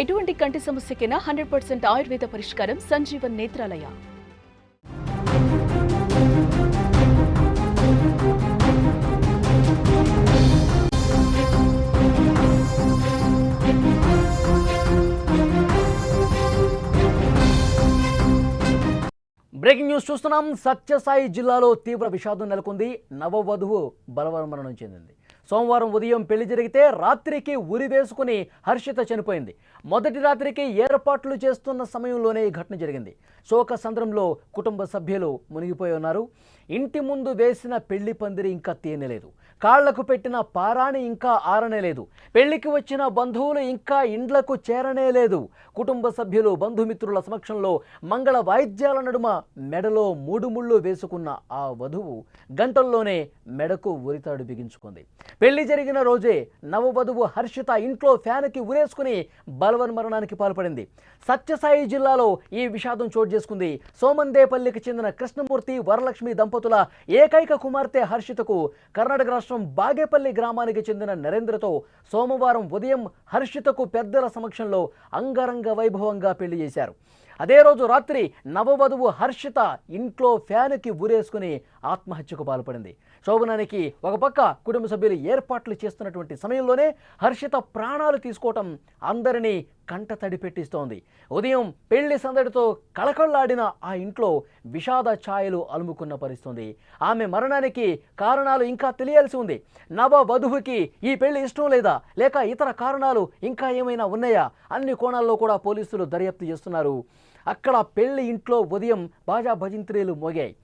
ఎటువంటి కంటి సమస్యకైనా hundred percent Ayurveda పరిష్కారం సంజీవన్ నేత్రాలయ. బ్రేకింగ్ న్యూస్ చూస్తున్నాం. సత్యసాయి జిల్లాలో తీవ్ర విషాదం నెలకొంది. నవవధువు బలవన్మరణం చెందింది. సోమవారం ఉదయం పెళ్ళి జరిగితే రాత్రికి ఉరి వేసుకుని హర్షిత చనిపోయింది. మొదటి రాత్రికి ఏర్పాట్లు చేస్తున్న సమయంలోనే ఈ ఘటన జరిగింది. శోక సంద్రంలో కుటుంబ సభ్యులు మునిగిపోయి ఉన్నారు. ఇంటి ముందు వేసిన పెళ్ళి పందిరి ఇంకా తీయనలేదు కాళ్ళకు పెట్టిన పారాణి ఇంకా ఆరనే లేదు. పెళ్ళికి వచ్చిన బంధువులు ఇంకా ఇండ్లకు చేరనే లేదు. కుటుంబ సభ్యులు బంధుమిత్రుల సమక్షంలో మంగళ వాయిద్యాల నడుమ మెడలో మూడు ముళ్ళు వేసుకున్న ఆ వధువు గంటల్లోనే మెడకు ఉరితాడు బిగించుకుంది. పెళ్ళి జరిగిన రోజే నవవధువు హర్షిత ఇంట్లో ఫ్యాన్కి ఉరేసుకుని బలవన్ మరణానికి పాల్పడింది. సత్యసాయి జిల్లాలో ఈ విషాదం చోటు చేసుకుంది. సోమందేపల్లికి చెందిన కృష్ణమూర్తి వరలక్ష్మి దంపతుల ఏకైక కుమార్తె హర్షితకు కర్ణాటక రాష్ట్రం బాగేపల్లి గ్రామానికి చెందిన నరేంద్రతో సోమవారం ఉదయం హర్షితకు పెద్దల సమక్షంలో అంగరంగ వైభవంగా పెళ్ళి చేశారు. అదే రోజు రాత్రి నవవధువు హర్షిత ఇంట్లో ఫ్యాన్కి ఊరేసుకుని ఆత్మహత్యకు పాల్పడింది. శోభనానికి ఒక పక్క కుటుంబ సభ్యులు ఏర్పాట్లు చేస్తున్నటువంటి సమయంలోనే హర్షిత ప్రాణాలు తీసుకోవటం అందరినీ కంట తడి పెట్టిస్తోంది ఉదయం పెళ్ళి సందడితో కళకళలాడిన ఆ ఇంట్లో విషాద ఛాయలు అలుముకున్న పరిస్థితుంది. ఆమె మరణానికి కారణాలు ఇంకా తెలియాల్సి ఉంది. నవ వధువుకి ఈ పెళ్ళి ఇష్టం లేదా? లేక ఇతర కారణాలు ఇంకా ఏమైనా ఉన్నాయా? అన్ని కోణాల్లో కూడా పోలీసులు దర్యాప్తు చేస్తున్నారు. అక్కడ పెళ్ళి ఇంట్లో ఉదయం బాజా భజింత్రీలు మోగాయి.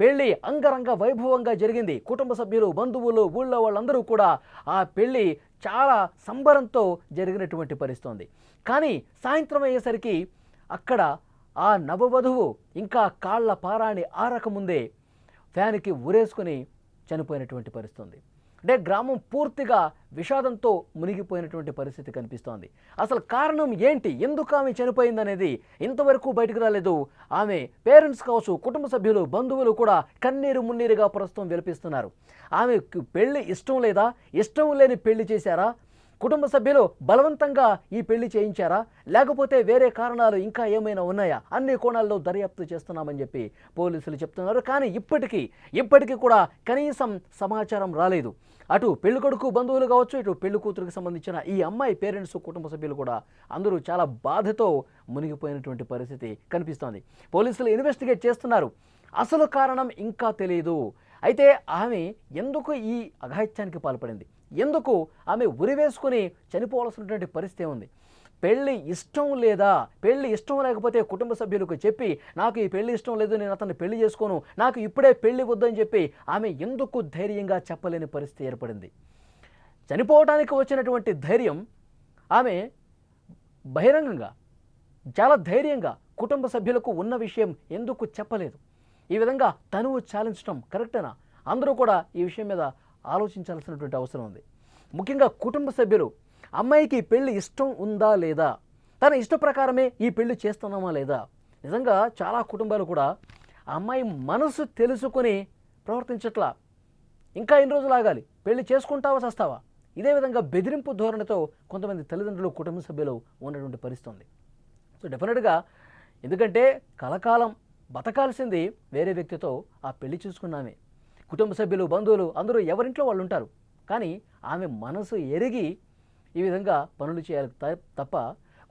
పెళ్ళి అంగరంగ వైభవంగా జరిగింది. కుటుంబ సభ్యులు బంధువులు ఊళ్ళో వాళ్ళందరూ కూడా ఆ పెళ్ళి చాలా సంబరంతో జరిగినటువంటి పరిస్థితుంది. కానీ సాయంత్రం అయ్యేసరికి అక్కడ ఆ నవవధువు ఇంకా కాళ్ళ పారాన్ని ఆరకముందే ఫ్యాన్కి ఉరేసుకుని చనిపోయినటువంటి పరిస్థితుంది. అంటే గ్రామం పూర్తిగా విషాదంతో మునిగిపోయినటువంటి పరిస్థితి కనిపిస్తోంది. అసలు కారణం ఏంటి? ఎందుకు ఆమె చనిపోయిందనేది ఇంతవరకు బయటకు రాలేదు. ఆమె పేరెంట్స్ కావచ్చు కుటుంబ సభ్యులు బంధువులు కూడా కన్నీరు మున్నీరుగా ప్రస్తుతం విలపిస్తున్నారు. ఆమెకు పెళ్ళి ఇష్టం లేదా? ఇష్టం లేని పెళ్ళి చేశారా? కుటుంబ సభ్యులు బలవంతంగా ఈ పెళ్ళి చేయించారా? లేకపోతే వేరే కారణాలు ఇంకా ఏమైనా ఉన్నాయా? అన్ని కోణాల్లో దర్యాప్తు చేస్తున్నామని చెప్పి పోలీసులు చెప్తున్నారు. కానీ ఇప్పటికీ ఇప్పటికీ కూడా కనీసం సమాచారం రాలేదు. అటు పెళ్ళి కొడుకు బంధువులు కావచ్చు ఇటు పెళ్ళి కూతురుకు సంబంధించిన ఈ అమ్మాయి పేరెంట్స్ కుటుంబ సభ్యులు కూడా అందరూ చాలా బాధతో మునిగిపోయినటువంటి పరిస్థితి కనిపిస్తోంది. పోలీసులు ఇన్వెస్టిగేట్ చేస్తున్నారు. అసలు కారణం ఇంకా తెలియదు అయితే ఆమె ఎందుకు ఈ అఘాయిత్యానికి పాల్పడింది? ఎందుకు ఆమె ఉరివేసుకుని చనిపోవాల్సినటువంటి పరిస్థితి ఉంది పెళ్ళి ఇష్టం లేదా? పెళ్ళి ఇష్టం లేకపోతే కుటుంబ సభ్యులకు చెప్పి నాకు ఈ పెళ్ళి ఇష్టం లేదు నేను అతన్ని పెళ్ళి చేసుకోను నాకు ఇప్పుడే పెళ్ళి వద్దని చెప్పి ఆమె ఎందుకు ధైర్యంగా చెప్పలేని పరిస్థితి ఏర్పడింది? చనిపోవటానికి వచ్చినటువంటి ధైర్యం ఆమె బహిరంగంగా చాలా ధైర్యంగా కుటుంబ సభ్యులకు ఉన్న విషయం ఎందుకు చెప్పలేదు? ఈ విధంగా తనువు చాలించడం కరెక్టేనా అందరూ కూడా ఈ విషయం మీద ఆలోచించాల్సినటువంటి అవసరం ఉంది. ముఖ్యంగా కుటుంబ సభ్యులు అమ్మాయికి పెళ్ళి ఇష్టం ఉందా లేదా? తన ఇష్ట ప్రకారమే ఈ పెళ్ళి చేస్తున్నామా లేదా? నిజంగా చాలా కుటుంబాలు కూడా అమ్మాయి మనసు తెలుసుకొని ప్రవర్తించట్లా. ఇంకా ఎన్ని రోజులు ఆగాలి? పెళ్ళి చేసుకుంటావా చస్తావా? ఇదే విధంగా బెదిరింపు ధోరణితో కొంతమంది తల్లిదండ్రులు కుటుంబ సభ్యులు ఉన్నటువంటి పరిస్థితి ఉంది. సో డెఫినెట్గా ఎందుకంటే కలకాలం బతకాల్సింది వేరే వ్యక్తితో ఆ పెళ్ళి చూసుకున్నామే. కుటుంబ సభ్యులు బంధువులు అందరూ ఎవరింట్లో వాళ్ళు ఉంటారు కానీ ఆమె మనసు ఎరిగి ఈ విధంగా పనులు చేయాలి తప్ప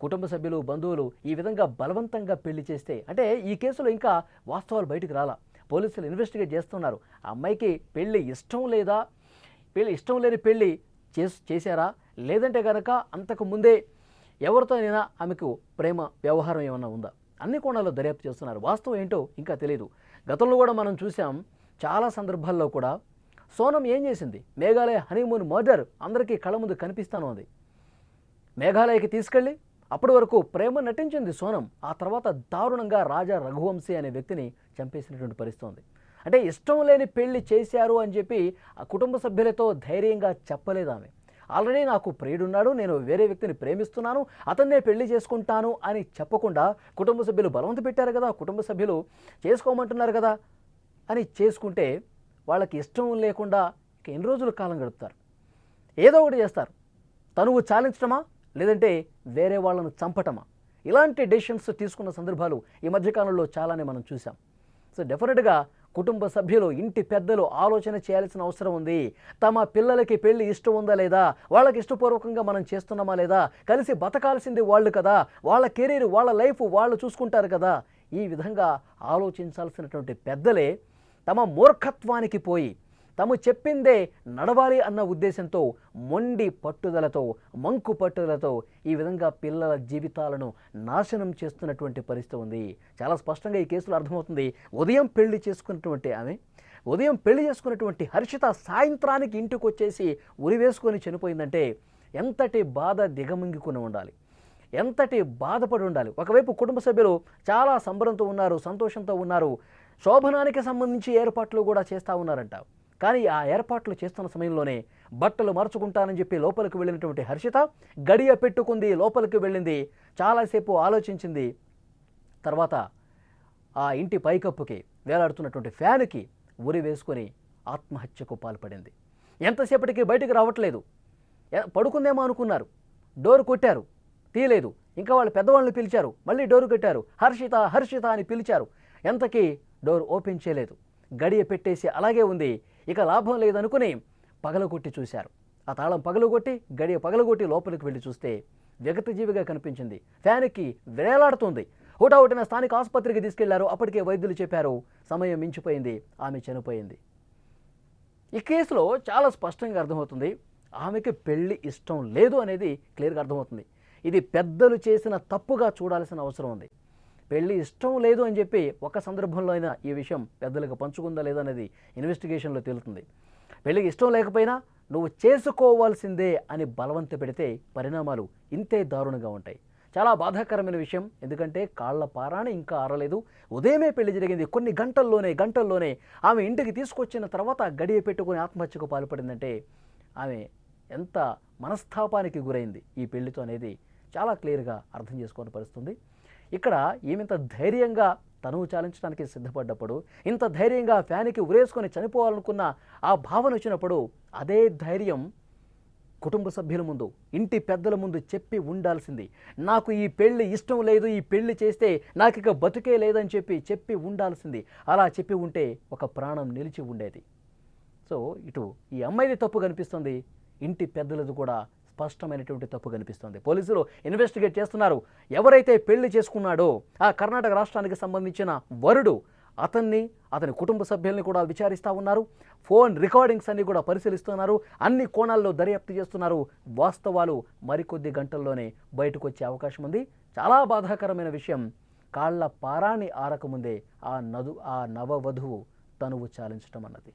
కుటుంబ సభ్యులు బంధువులు ఈ విధంగా బలవంతంగా పెళ్ళి చేస్తే అంటే ఈ కేసులో ఇంకా వాస్తవాలు బయటికి రాలా. పోలీసులు ఇన్వెస్టిగేట్ చేస్తున్నారు. ఆ అమ్మాయికి పెళ్ళి ఇష్టం లేదా? పెళ్ళి ఇష్టం లేని పెళ్ళి చేస్ చేశారా? లేదంటే కనుక అంతకు ముందే ఎవరితోనైనా ఆమెకు ప్రేమ వ్యవహారం ఏమన్నా ఉందా? అన్ని కోణాల్లో దర్యాప్తు చేస్తున్నారు. వాస్తవం ఏంటో ఇంకా తెలియదు గతంలో కూడా మనం చూసాం చాలా సందర్భాల్లో కూడా సోనం ఏం చేసింది? మేఘాలయ హనీమూన్ మర్డర్ అందరికీ కళ్ళ ముందు కనిపిస్తాను ఉంది మేఘాలయకి తీసుకెళ్ళి అప్పటి వరకు ప్రేమ నటించింది సోనం. ఆ తర్వాత దారుణంగా రాజా రఘువంశీ అనే వ్యక్తిని చంపేసినటువంటి పరిస్థితుంది అంటే ఇష్టం లేని పెళ్ళి చేశారు అని చెప్పి ఆ కుటుంబ సభ్యులతో ధైర్యంగా చెప్పలేదు ఆమె. ఆల్రెడీ నాకు ప్రియుడున్నాడు నేను వేరే వ్యక్తిని ప్రేమిస్తున్నాను అతన్నే పెళ్ళి చేసుకుంటాను అని చెప్పకుండా కుటుంబ సభ్యులు బలవంత పెట్టారు కదా కుటుంబ సభ్యులు చేసుకోమంటున్నారు కదా అని చేసుకుంటే వాళ్ళకి ఇష్టం లేకుండా ఇక ఎన్ని రోజులు కాలం గడుపుతారు? ఏదో ఒకటి చేస్తారు. తనువు చాలించడమా లేదంటే వేరే వాళ్ళను చంపటమా? ఇలాంటి డెసిషన్స్ తీసుకున్న సందర్భాలు ఈ మధ్యకాలంలో చాలానే మనం చూసాం సో డెఫినెట్గా కుటుంబ సభ్యులు ఇంటి పెద్దలు ఆలోచన చేయాల్సిన అవసరం ఉంది. తమ పిల్లలకి పెళ్ళి ఇష్టం ఉందా లేదా? వాళ్ళకి ఇష్టపూర్వకంగా మనం చేస్తున్నామా లేదా? కలిసి బతకాల్సింది వాళ్ళు కదా. వాళ్ళ కెరీర్ వాళ్ళ లైఫ్ వాళ్ళు చూసుకుంటారు కదా. ఈ విధంగా ఆలోచించాల్సినటువంటి పెద్దలే తమ మూర్ఖత్వానికి పోయి తాము చెప్పిందే నడవాలి అన్న ఉద్దేశంతో మొండి పట్టుదలతో మంకు పట్టుదలతో ఈ విధంగా పిల్లల జీవితాలను నాశనం చేస్తున్నటువంటి పరిస్థితి ఉంది. చాలా స్పష్టంగా ఈ కేసులో అర్థమవుతుంది. ఉదయం పెళ్ళి చేసుకున్నటువంటి ఆమె ఉదయం పెళ్ళి చేసుకున్నటువంటి హర్షిత సాయంత్రానికి ఇంటికి వచ్చేసి ఉరివేసుకొని చనిపోయిందంటే ఎంతటి బాధ దిగమింగుకుని ఉండాలి. ఎంతటి బాధపడి ఉండాలి. ఒకవైపు కుటుంబ సభ్యులు చాలా సంబరంతో ఉన్నారు సంతోషంతో ఉన్నారు. శోభనానికి సంబంధించి ఏర్పాట్లు కూడా చేస్తూ ఉన్నారంట. కానీ ఆ ఏర్పాట్లు చేస్తున్న సమయంలోనే బట్టలు మార్చుకుంటానని చెప్పి లోపలికి వెళ్ళినటువంటి హర్షిత గడియ పెట్టుకుంది లోపలికి వెళ్ళింది చాలాసేపు ఆలోచించింది. తర్వాత ఆ ఇంటి పైకప్పుకి వేలాడుతున్నటువంటి ఫ్యాన్కి ఉరి వేసుకొని ఆత్మహత్యకు పాల్పడింది. ఎంతసేపటికి బయటికి రావట్లేదు. పడుకుందేమో అనుకున్నారు. డోర్ కొట్టారు. తీయలేదు. ఇంకా వాళ్ళు పెద్దవాళ్ళని పిలిచారు. మళ్ళీ డోర్ కొట్టారు. హర్షిత హర్షిత అని పిలిచారు. ఎంతకీ డోర్ ఓపెన్ చేయలేదు. గడియ పెట్టేసి అలాగే ఉంది. ఇక లాభం లేదనుకుని పగలగొట్టి చూశారు. ఆ తాళం పగలగొట్టి గడియ పగలగొట్టి లోపలికి వెళ్ళి చూస్తే విగతజీవిగా కనిపించింది. ఫ్యాన్కి వేలాడుతుంది. హుటాహుటిన స్థానిక ఆసుపత్రికి తీసుకెళ్ళారు. అప్పటికే వైద్యులు చెప్పారు సమయం మించిపోయింది ఆమె చనిపోయింది. ఈ కేసులో చాలా స్పష్టంగా అర్థమవుతుంది ఆమెకి పెళ్ళి ఇష్టం లేదు అనేది క్లియర్గా అర్థమవుతుంది. ఇది పెద్దలు చేసిన తప్పుగా చూడాల్సిన అవసరం ఉంది. పెళ్ళి ఇష్టం లేదు అని చెప్పి ఒక సందర్భంలో అయినా ఈ విషయం పెద్దలకు పంచుకుందా లేదా అనేది ఇన్వెస్టిగేషన్లో తేలుతుంది. పెళ్ళికి ఇష్టం లేకపోయినా నువ్వు చేసుకోవాల్సిందే అని బలవంత పెడితే పరిణామాలు ఇంతే దారుణంగా ఉంటాయి. చాలా బాధాకరమైన విషయం. ఎందుకంటే కాళ్ళ పారాణి ఇంకా ఆరలేదు. ఉదయమే పెళ్ళి జరిగింది. కొన్ని గంటల్లోనే గంటల్లోనే ఆమె ఇంటికి తీసుకొచ్చిన తర్వాత గడియ పెట్టుకుని ఆత్మహత్యకు పాల్పడిందంటే ఆమె ఎంత మనస్తాపానికి గురైంది. ఈ పెళ్ళితో అనేది చాలా క్లియర్గా అర్థం చేసుకొని పరుస్తుంది ఇక్కడ ఈమెంత ధైర్యంగా తనువు చాలించడానికి సిద్ధపడ్డప్పుడు ఇంత ధైర్యంగా ఫ్యాన్కి ఉరేసుకొని చనిపోవాలనుకున్న ఆ భావన వచ్చినప్పుడు అదే ధైర్యం కుటుంబ సభ్యుల ముందు ఇంటి పెద్దల ముందు చెప్పి ఉండాల్సింది. నాకు ఈ పెళ్ళి ఇష్టం లేదు ఈ పెళ్ళి చేస్తే నాకు ఇక బతుకే లేదని చెప్పి చెప్పి ఉండాల్సింది. అలా చెప్పి ఉంటే ఒక ప్రాణం నిలిచి ఉండేది. సో ఇటు ఈ అమ్మాయిది తప్పు కనిపిస్తుంది ఇంటి పెద్దలది కూడా స్పష్టమైనటువంటి తప్పు కనిపిస్తుంది. పోలీసులు ఇన్వెస్టిగేట్ చేస్తున్నారు. ఎవరైతే పెళ్ళి చేసుకున్నాడో ఆ కర్ణాటక రాష్ట్రానికి సంబంధించిన వరుడు అతన్ని అతని కుటుంబ సభ్యుల్ని కూడా విచారిస్తూ ఉన్నారు. ఫోన్ రికార్డింగ్స్ అన్ని కూడా పరిశీలిస్తున్నారు. అన్ని కోణాల్లో దర్యాప్తు చేస్తున్నారు. వాస్తవాలు మరికొద్ది గంటల్లోనే బయటకు వచ్చే అవకాశం ఉంది. చాలా బాధాకరమైన విషయం కాళ్ళ పారాణి ఆరకముందే ఆ నదు ఆ నవవధువు తనువు చాలించటం అన్నది